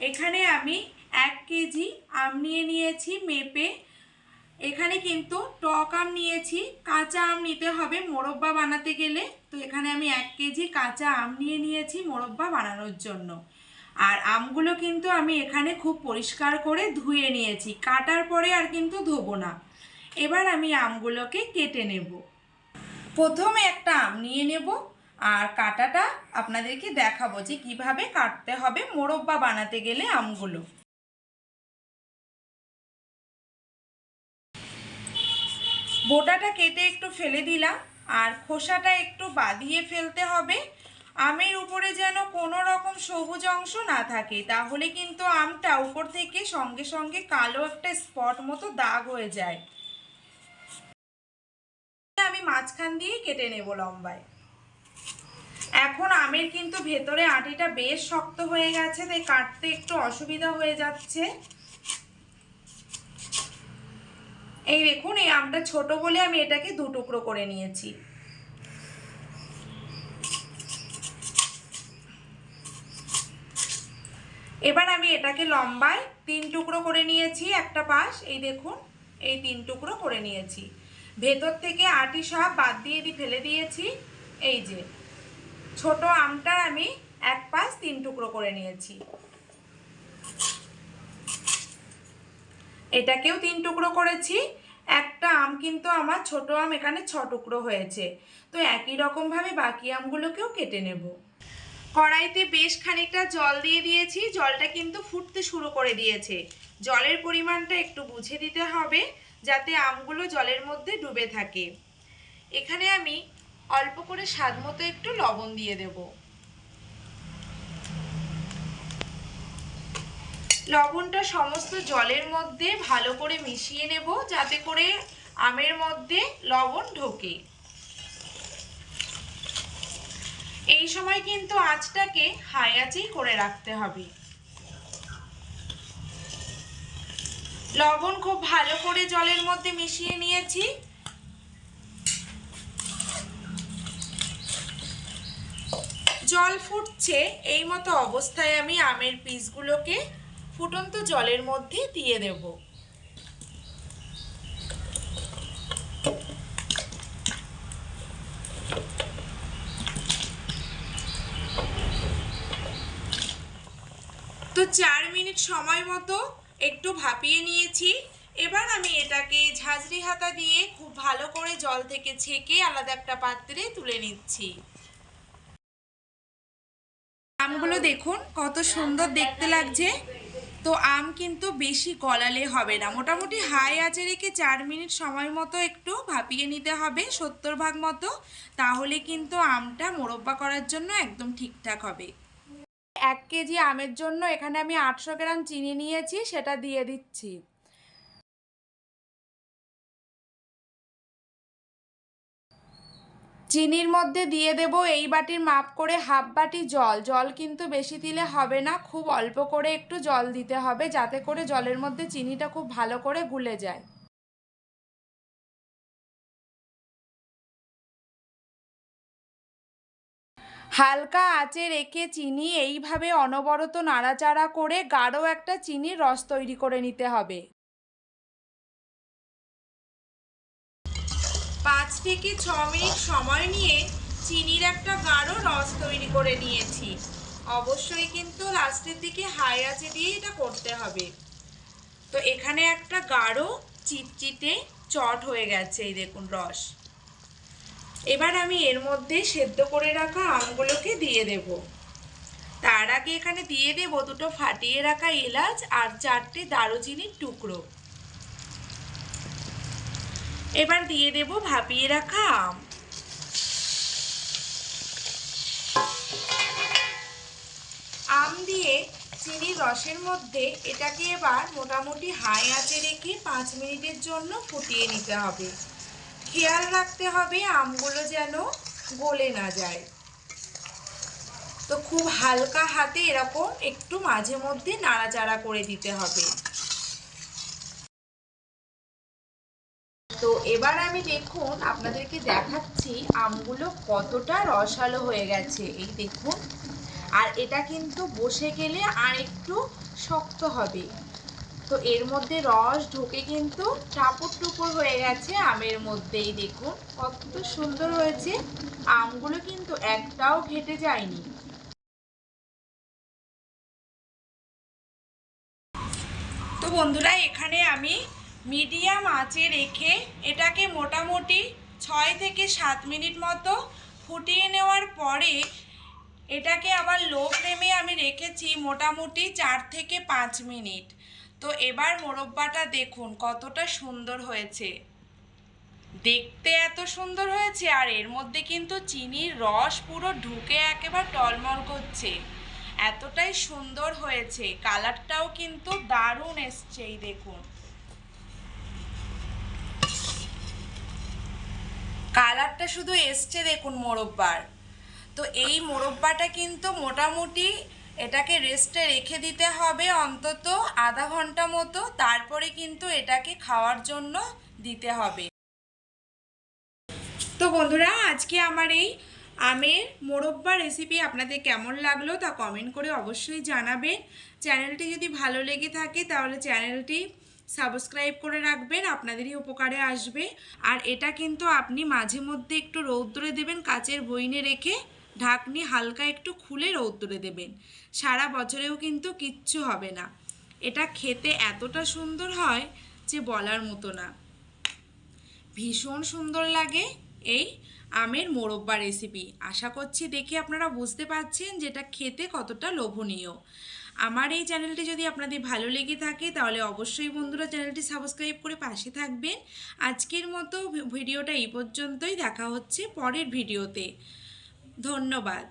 এখানে আমি এক কেজি আম নিয়ে নিয়েছি মেপে। এখানে কিন্তু টক আম নিয়েছি। কাঁচা আম নিতে হবে মোরব্বা বানাতে গেলে। তো এখানে আমি এক কেজি কাঁচা আম নিয়ে নিয়েছি মোরব্বা বানানোর জন্য। আর আমগুলো কিন্তু আমি এখানে খুব পরিষ্কার করে ধুয়ে নিয়েছি। কাটার পরে আর কিন্তু ধোবো না। এবার আমি আমগুলোকে কেটে নেব। প্রথমে একটা আম নিয়ে নেব। আর কাটাটা আপনাদেরকে দেখাবো যে কীভাবে কাটতে হবে। মোরব্বা বানাতে গেলে আমগুলো। বোটাটা কেটে একটু ফেলে দিলাম, আর খোসাটা একটু বাঁধিয়ে ফেলতে হবে। আমের উপরে যেন কোনো রকম সবুজ অংশ না থাকে, তাহলে কিন্তু আমটা উপর থেকে সঙ্গে সঙ্গে কালো একটা স্পট মতো দাগ হয়ে যায়। আমি মাঝখান দিয়ে কেটে নেব লম্বায়। এখন আমের কিন্তু ভেতরে আটিটা বেশ শক্ত হয়ে গেছে, তাই কাটতে একটু অসুবিধা হয়ে যাচ্ছে। এই দেখুন, এই আমটা ছোট বলে আমি এটাকে দু টুকরো করে নিয়েছি। এবার আমি এটাকে লম্বায় তিন টুকরো করে নিয়েছি একটা পাশ, এই দেখুন, এই তিন টুকরো করে নিয়েছি। ভেতর থেকে আটি সব বাদ দিয়ে দি ফেলে দিয়েছি, এই যে। ছোট আমটা আমি এক পাশ তিন টুকরো করে নিয়েছি। এটাকেও তিন টুকরো করেছি। একটা আম কিন্তু আমার ছোট আম এখানে ছ টুকরো হয়েছে। তো একই রকমভাবে বাকি আমগুলোকেও কেটে নেব। কড়াইতে বেশ খানিকটা জল দিয়ে দিয়েছি। জলটা কিন্তু ফুটতে শুরু করে দিয়েছে। জলের পরিমাণটা একটু বুঝে দিতে হবে, যাতে আমগুলো জলের মধ্যে ডুবে থাকে। এখানে আমি অল্প করে স্বাদ মতো একটু লবণ দিয়ে দেব। লবণটা সমস্ত জলের মধ্যে ভালো করে মিশিয়ে নেব, যাতে করে আমের মধ্যে লবণ ঢোকে। এই সময় কিন্তু আঁচটাকে হাই আঁচেই করে রাখতে হবে। লবণ খুব ভালো করে জলের মধ্যে মিশিয়ে নিয়েছি। জল ফুটছে এই মতো অবস্থায় আমি আমের পিসগুলোকে ফুটন্ত জলের মধ্যে দিয়ে দেব। তো চার মিনিট সময় মতো একটু ভাপিয়ে নিয়েছি। এবার আমি এটাকে ঝাঁঝরি হাতা দিয়ে খুব ভালো করে জল থেকে ছেঁকে আলাদা একটা পাত্রে তুলে নিচ্ছি। আমগুলো দেখুন, কত সুন্দর দেখতে লাগছে। তো আম কিন্তু বেশি গলালে হবে না। মোটামুটি হাই আঁচে রেখে চার মিনিট সময় মতো একটু ভাপিয়ে নিতে হবে, সত্তর ভাগ মতো। তাহলে কিন্তু আমটা মোরব্বা করার জন্য একদম ঠিকঠাক হবে। এক কেজি আমের জন্য এখানে আমি আটশো গ্রাম চিনি নিয়েছি, সেটা দিয়ে দিচ্ছি। চিনির মধ্যে দিয়ে দেব এই বাটির মাপ করে হাফ বাটি জল। জল কিন্তু বেশি দিলে হবে না, খুব অল্প করে একটু জল দিতে হবে যাতে করে জলের মধ্যে চিনিটা খুব ভালো করে গুলে যায়। হালকা আঁচে রেখে চিনি এইভাবে অনবরত নাড়াচাড়া করে গাঢ় একটা চিনির রস তৈরি করে নিতে হবে। পাঁচ থেকে ছ মিনিট সময় নিয়ে চিনির একটা গাঢ় রস তৈরি করে নিয়েছি। অবশ্যই কিন্তু লাস্টের দিকে হাই আঁচে দিয়ে এটা করতে হবে। তো এখানে একটা গাঢ়, চিটচিটে চট হয়ে গেছে এই দেখুন রস। এবার আমি এর মধ্যে সেদ্ধ করে রাখা আমগুলোকে দিয়ে দেব। তার আগে এখানে দিয়ে দেব দুটো ফাটিয়ে রাখা এলাচ আর চারটে দারুচিনির টুকরো। এবার দিয়ে দেব ভাপিয়ে রাখা আম। আম দিয়ে চিনির রসের মধ্যে এটাকে এবার মোটামুটি হাই আঁচে রেখে পাঁচ মিনিটের জন্য ফুটিয়ে নিতে হবে। খেয়াল রাখতে হবে আমগুলো যেন গলে না যায়। তো খুব হালকা হাতে এরকম একটু মাঝে মধ্যে নাড়াচাড়া করে দিতে হবে। তো এবার আমি দেখুন, আপনাদেরকে দেখাচ্ছি আমগুলো কতটা রসালো হয়ে গেছে। এই দেখুন। আর এটা কিন্তু বসে গেলে আর একটু শক্ত হবে। তো এর মধ্যে রস ঢুকে কিন্তু টাপুর টুপুর হয়ে গেছে আমের মধ্যেই দেখুন, কত সুন্দর হয়েছে। আমগুলো কিন্তু একটাও ঘেটে যায়নি। তো বন্ধুরা, এখানে আমি মিডিয়াম আঁচে রেখে এটাকে মোটামুটি ছয় থেকে সাত মিনিট মতো ফুটিয়ে নেওয়ার পরে এটাকে আবার লো ফ্লেমে আমি রেখেছি মোটামুটি চার থেকে পাঁচ মিনিট। তো এবার মোরব্বাটা দেখুন কতটা সুন্দর হয়েছে। দেখতে এত সুন্দর হয়েছে আর এর মধ্যে কিন্তু চিনির রস পুরো ঢুকে একেবারে টলমল করছে। এতটাই সুন্দর হয়েছে। কালারটাও কিন্তু দারুণ এসছে, এই দেখুন। কালারটা শুধু এসছে দেখুন মোরব্বার। তো এই মোরব্বাটা কিন্তু মোটামুটি এটাকে রেস্টে রেখে দিতে হবে অন্তত আধা ঘণ্টা মতো, তারপরে কিন্তু এটাকে খাওয়ার জন্য দিতে হবে। তো বন্ধুরা, আজকে আমার এই আমের মোরব্বা রেসিপি আপনাদের কেমন লাগল তা কমেন্ট করে অবশ্যই জানাবেন। চ্যানেলটি যদি ভালো লেগে থাকে তাহলে চ্যানেলটি সাবস্ক্রাইব করে রাখবেন, আপনাদেরই উপকারে আসবে। আর এটা কিন্তু আপনি মাঝে মধ্যে একটু রৌদ্রে দেবেন, কাচের বইনে রেখে ঢাকনি হালকা একটু খুলে রৌদ্রে দেবেন। সারা বছরেও কিন্তু কিচ্ছু হবে না। এটা খেতে এতটা সুন্দর হয় যে বলার মতো না। ভীষণ সুন্দর লাগে এই আমের মোরব্বা রেসিপি আশা করছি দেখে আপনারা বুঝতে পারছেন যেটা খেতে কতটা লোভনীয়। আমার এই চ্যানেলটি যদি আপনাদের ভালো লেগে থাকে তাহলে অবশ্যই বন্ধুরা চ্যানেলটি সাবস্ক্রাইব করে পাশে থাকবেন। আজকের মতো ভিডিওটা এই পর্যন্তই। দেখা হচ্ছে পরের ভিডিওতে। ধন্যবাদ।